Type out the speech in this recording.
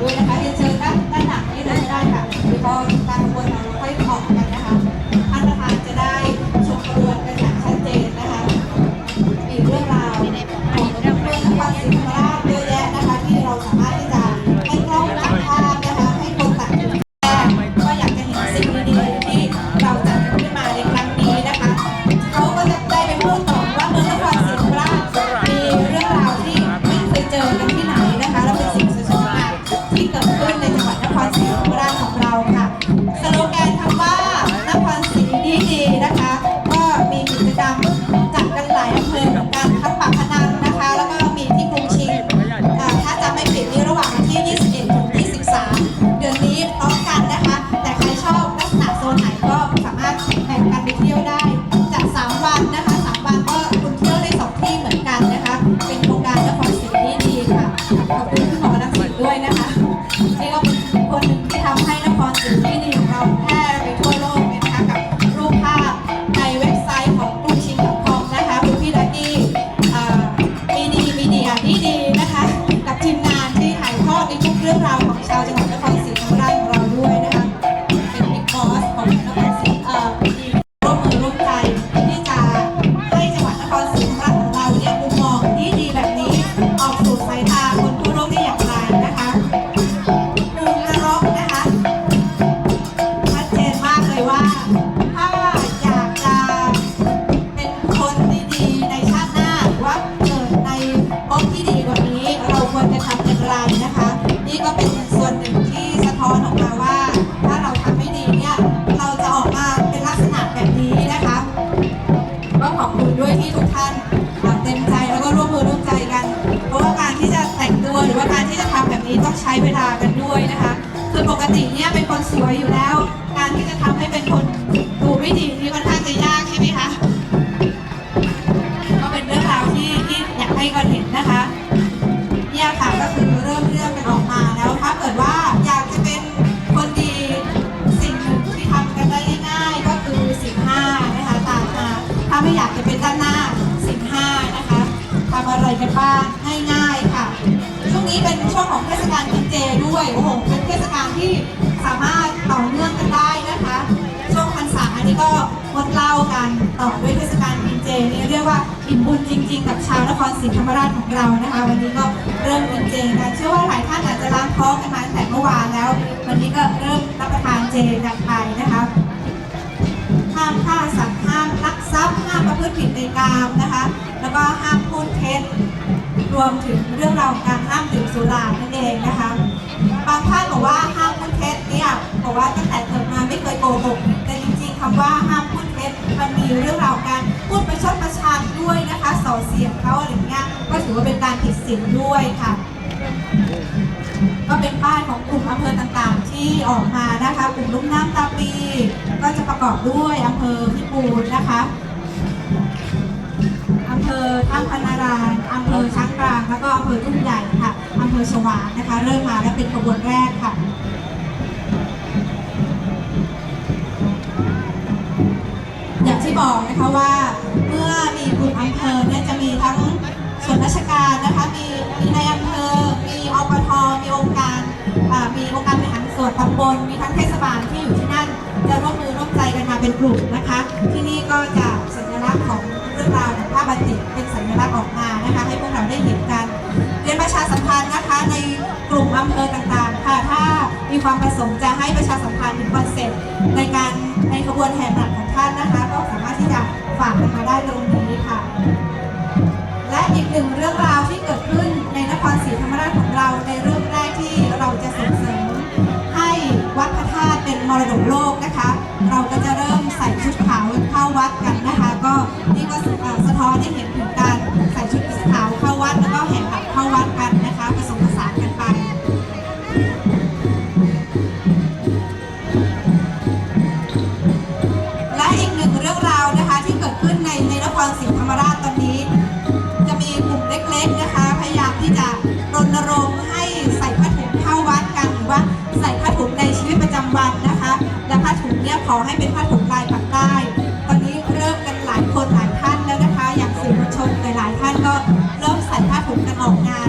ด้วยนะคะเรียนเชิญด้านด้านหลังนี่เลยก็ได้ค่ะเดี๋ยวพอการ ถ่ายทอดในทุกเรื่องราวของชาวจังหวัดนครศรีธรรมราชของเราด้วยนะคะเป็นบิ๊กบอสของนครศรีเอ่อมีร่วมมือร่วมใจที่จะให้จังหวัดนครศรีธรรมราชของเราเนี่ยมุมมองที่ดีแบบนี้ออกสู่สายตาคนทั่วโลกได้อย่างไรนะคะมุมนรกนะคะชัดเจนมากเลยว่าถ้าอยากจะเป็นคนดีๆในชาติหน้าหรือว่าเกิดในภพที่ดีกว่านี้ เราควรจะทำอย่างไรนะคะ นี่ก็เป็นส่วนหนึ่งที่สะท้อนออกมาว่า ถ้าเราทำไม่ดีเนี่ยเราจะออกมาเป็นลักษณะแบบนี้นะคะก็ขอบคุณด้วยที่ทุกท่านเต็มใจแล้วก็ร่วมมือร่วมใจกัน เพราะว่าการที่จะแต่งตัวหรือว่าการที่จะทำแบบนี้ต้องใช้เวลากันด้วยนะคะคือปกติเนี่ยเป็นคนสวยอยู่แล้ว ด้วยโอ้โหเป็นเทศกาลที่สามารถต่อเนื่องกันได้นะคะ ช่วงพรรษาอันนี้ก็งดเหล้ากันต่อด้วยเทศกาลกินเจนี่เรียกว่าอิ่มบุญจริง ๆ กับชาวนครศรีธรรมราชของเรานะคะ วันนี้ก็เริ่มกินเจกันเชื่อว่าหลายท่านอาจจะล้างท้องกันมาตั้งแต่เมื่อวานแล้ว วันนี้ก็เริ่มรับประทานเจกันไปนะคะห้ามฆ่าสัตว์ห้ามลักทรัพย์ห้ามประพฤติผิดในกามนะคะ แล้วก็ห้ามพูดเท็จรวมถึงเรื่องราวการ บอกว่าตั้งแต่เกิดมาไม่เคยโกหกแต่จริงๆคำว่าห้ามพูดเท็จมันมีเรื่องราวการพูดประชดประชันด้วยนะคะส่อเสียดเขาอะไรเงี้ยก็ถือว่าเป็นการผิดศีลด้วยค่ะ ก็เป็นป้ายของกลุ่มอำเภอต่างๆ ที่ออกมานะคะกลุ่มลุ่มน้ำตาปี ก็จะประกอบด้วยอำเภอพิบูลนะคะอำเภอท่าพนารายณ์อำเภอช้างกลาง แล้วก็อำเภอทุ่งใหญ่ค่ะอำเภอฉวางนะคะ เริ่มมาและเป็นขบวนแรกค่ะ บอกนะคะว่าเมื่อมีกลุ่มอำเภอเนี่ยจะมีทั้งส่วนราชการนะคะมีมีในอำเภอ มีอปทมีองค์การมีองค์การบริหารส่วนตำบลมีทั้งเทศบาลที่อยู่ที่นั่น จะร่วมมือร่วมใจกันมาเป็นกลุ่มนะคะ ที่นี่ก็จะสัญลักษณ์ของเรื่องราวของผ้าบัติกเป็นสัญลักษณ์ออกมานะคะ ให้พวกเราได้เห็นกันเรียนประชาสัมพันธ์นะคะในกลุ่มอำเภอต่างๆค่ะถ้ามีความประสงค์จะให้ประชาสัมพันธ์ถึงคอนเซ็ปต์ในการ ในขบวนแห่หนักของท่านนะคะ ก็สามารถที่จะฝากมาได้ตรงนี้ค่ะ และอีกหนึ่งเรื่องราวที่ ที่จะรณรงค์ให้ใส่ผ้าถุงเข้าวัดกันหรือว่าใส่ผ้าถุงในชีวิตประจำวันนะคะ และผ้าถุงเนี่ยขอให้เป็นผ้าถุงลายปักใต้ตอนนี้เริ่มกันหลายคนหลายท่านแล้วนะคะ อย่างสื่อมวลชนหลายๆท่านก็เริ่มใส่ผ้าถุงกันออกงาน